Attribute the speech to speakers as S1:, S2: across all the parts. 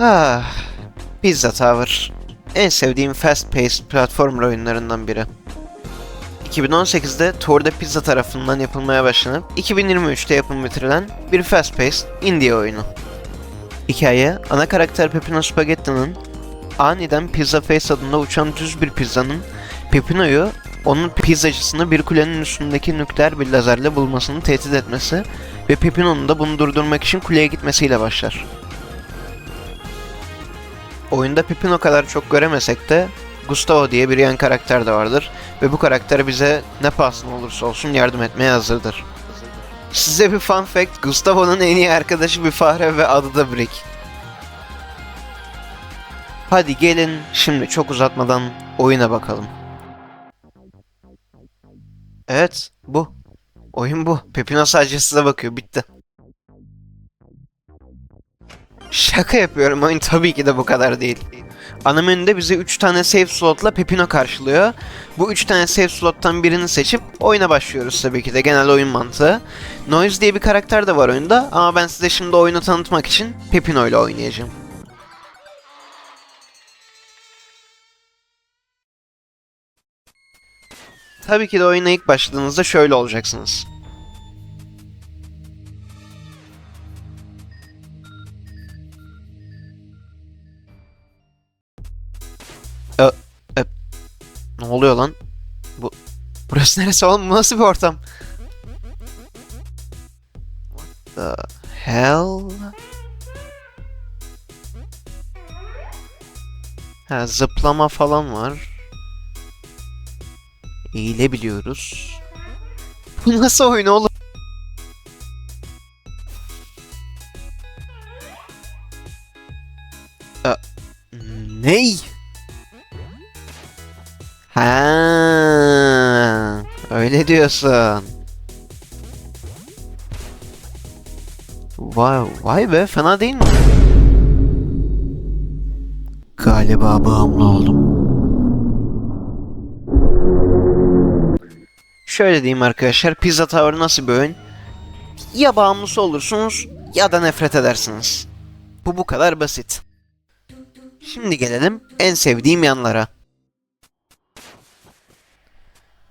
S1: Ah, Pizza Tower. En sevdiğim fast-paced platformer oyunlarından biri. 2018'de Torda Pizza tarafından yapılmaya başlanıp 2023'te yapımı bitirilen bir fast-paced indie oyunu. Hikaye, ana karakter Peppino Spaghetti'nin aniden Pizza Face adında uçan düz bir pizzanın Peppino'yu onun pizzacısını bir kulenin üstündeki nükleer bir lazerle bulmasını tehdit etmesi ve Peppino'nun da bunu durdurmak için kuleye gitmesiyle başlar. Oyunda Peppino kadar çok göremesek de Gustavo diye bir yan karakter de vardır ve bu karakter bize ne pahasına olursa olsun yardım etmeye hazırdır. Size bir fun fact, Gustavo'nun en iyi arkadaşı bir fare ve adı da Brick. Hadi gelin şimdi çok uzatmadan oyuna bakalım. Evet, bu. Oyun bu. Pepino sadece size bakıyor, bitti. Şaka yapıyorum, oyun tabii ki de bu kadar değil. Ana bizi 3 tane save slotla Pepino karşılıyor. Bu 3 tane save slottan birini seçip oyuna başlıyoruz tabii ki de genel oyun mantığı. Noise diye bir karakter de var oyunda ama ben size şimdi oyunu tanıtmak için Pepino ile oynayacağım. Tabii ki de oyuna ilk başladığınızda şöyle olacaksınız. Oluyor lan? Bu burası neresi oğlum? Bu nasıl bir ortam? What the hell? Ha zıplama falan var. Eğilebiliyoruz. Bu nasıl oyun oğlum? Ha, öyle diyorsun. Vay, vay be fena değil mi? Galiba bağımlı oldum. Şöyle diyeyim arkadaşlar, Pizza Tower nasıl bir oyun? Ya bağımlısı olursunuz ya da nefret edersiniz. Bu bu kadar basit. Şimdi gelelim en sevdiğim yanlara.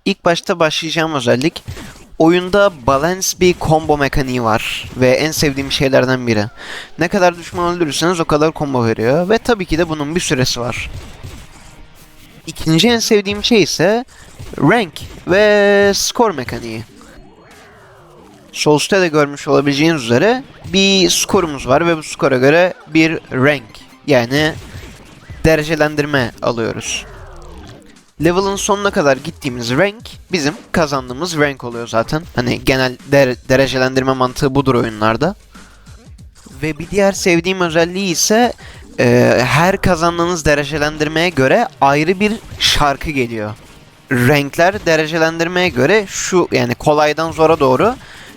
S1: İlk başta başlayacağım özellik oyunda balance bir combo mekaniği var ve en sevdiğim şeylerden biri. Ne kadar düşman öldürürseniz o kadar combo veriyor ve tabii ki de bunun bir süresi var. İkinci en sevdiğim şey ise rank ve skor mekaniği. Souls'ta da görmüş olabileceğiniz üzere bir skorumuz var ve bu skora göre bir rank yani derecelendirme alıyoruz. Level'ın sonuna kadar gittiğimiz rank bizim kazandığımız rank oluyor zaten. Hani genel der- derecelendirme mantığı budur oyunlarda. Ve bir diğer sevdiğim özelliği ise e, her kazandığınız derecelendirmeye göre ayrı bir şarkı geliyor. Renkler derecelendirmeye göre şu yani kolaydan zora doğru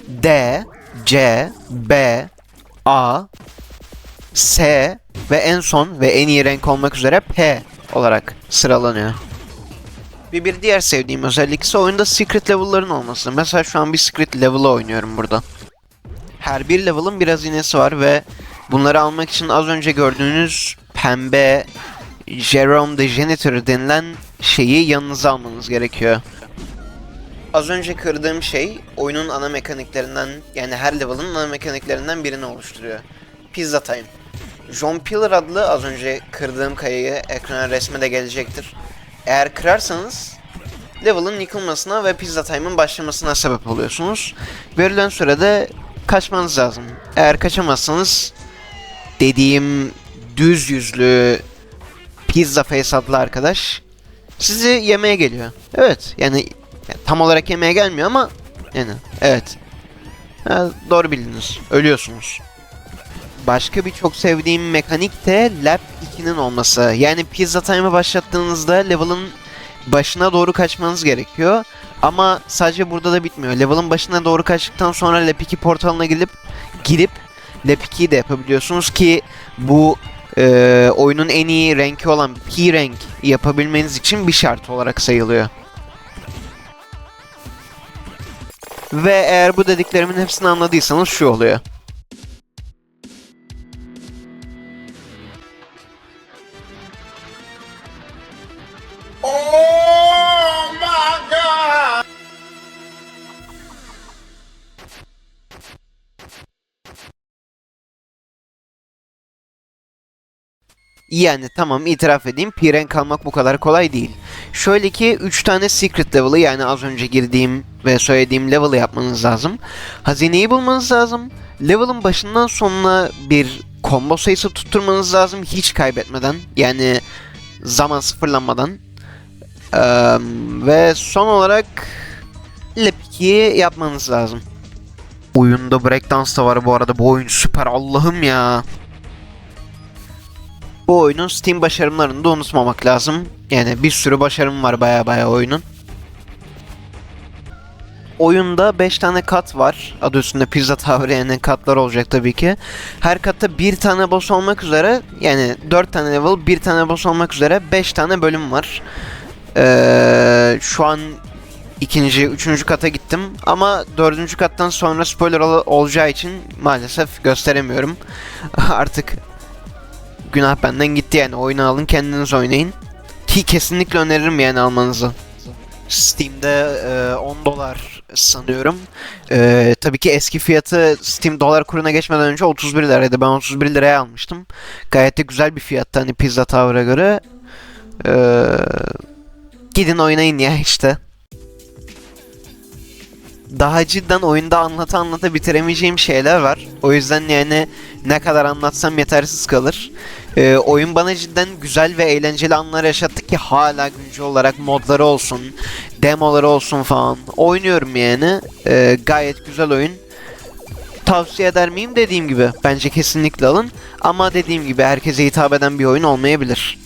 S1: D, C, B, A, S ve en son ve en iyi renk olmak üzere P olarak sıralanıyor. Bir, bir diğer sevdiğim özellik ise oyunda secret level'ların olması. Mesela şu an bir secret level'ı oynuyorum burada. Her bir level'ın bir hazinesi var ve bunları almak için az önce gördüğünüz pembe Jerome the Janitor denilen şeyi yanınıza almanız gerekiyor. Az önce kırdığım şey oyunun ana mekaniklerinden yani her level'ın ana mekaniklerinden birini oluşturuyor. Pizza Time. John Pillar adlı az önce kırdığım kayayı ekrana resme de gelecektir. Eğer kırarsanız level'ın yıkılmasına ve Pizza Time'ın başlamasına sebep oluyorsunuz. Verilen sürede kaçmanız lazım. Eğer kaçamazsanız dediğim düz yüzlü Pizza Face adlı arkadaş sizi yemeye geliyor. Evet yani, tam olarak yemeye gelmiyor ama yani evet. Ha, doğru bildiniz. Ölüyorsunuz. Başka bir çok sevdiğim mekanik de Lap 2'nin olması. Yani Pizza Time'ı başlattığınızda level'ın başına doğru kaçmanız gerekiyor. Ama sadece burada da bitmiyor. Level'ın başına doğru kaçtıktan sonra Lap 2 portalına girip girip Lap 2'yi de yapabiliyorsunuz ki bu e, oyunun en iyi renki olan P renk yapabilmeniz için bir şart olarak sayılıyor. Ve eğer bu dediklerimin hepsini anladıysanız şu oluyor. Yani tamam itiraf edeyim P-Rank almak bu kadar kolay değil. Şöyle ki 3 tane secret level'ı yani az önce girdiğim ve söylediğim level'ı yapmanız lazım. Hazineyi bulmanız lazım. Level'ın başından sonuna bir combo sayısı tutturmanız lazım hiç kaybetmeden. Yani zaman sıfırlanmadan. Eee, ve son olarak 2'yi yapmanız lazım. Oyunda breakdance da var bu arada. Bu oyun süper Allah'ım ya. Bu oyunun Steam başarımlarını da unutmamak lazım. Yani bir sürü başarım var baya baya oyunun. Oyunda 5 tane kat var. Adı üstünde pizza tavırı yani katlar olacak tabii ki. Her katta bir tane boss olmak üzere yani 4 tane level, bir tane boss olmak üzere 5 tane bölüm var. Ee, şu an ikinci, üçüncü kata gittim ama dördüncü kattan sonra spoiler ol- olacağı için maalesef gösteremiyorum. Artık günah benden gitti yani oyunu alın kendiniz oynayın. Ki kesinlikle öneririm yani almanızı. Steam'de e, 10 dolar sanıyorum. E, tabii ki eski fiyatı Steam dolar kuruna geçmeden önce 31 liraydı. Ben 31 liraya almıştım. Gayet de güzel bir fiyattı hani Pizza Tower'a göre. E, gidin oynayın ya işte. Daha cidden oyunda anlata anlata bitiremeyeceğim şeyler var. O yüzden yani ne kadar anlatsam yetersiz kalır. Ee, oyun bana cidden güzel ve eğlenceli anlar yaşattı ki hala güncel olarak modları olsun, demoları olsun falan. Oynuyorum yani. Ee, gayet güzel oyun. Tavsiye eder miyim dediğim gibi. Bence kesinlikle alın. Ama dediğim gibi herkese hitap eden bir oyun olmayabilir.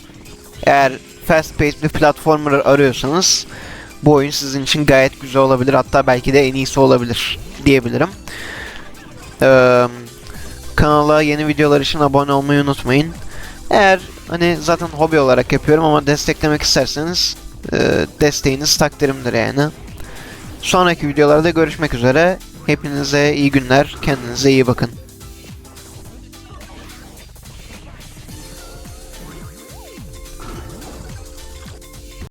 S1: Eğer fast paced bir platformer arıyorsanız bu oyun sizin için gayet güzel olabilir. Hatta belki de en iyisi olabilir diyebilirim. Ee, kanala yeni videolar için abone olmayı unutmayın. Eğer hani zaten hobi olarak yapıyorum ama desteklemek isterseniz e, desteğiniz takdirimdir yani. Sonraki videolarda görüşmek üzere. Hepinize iyi günler. Kendinize iyi bakın.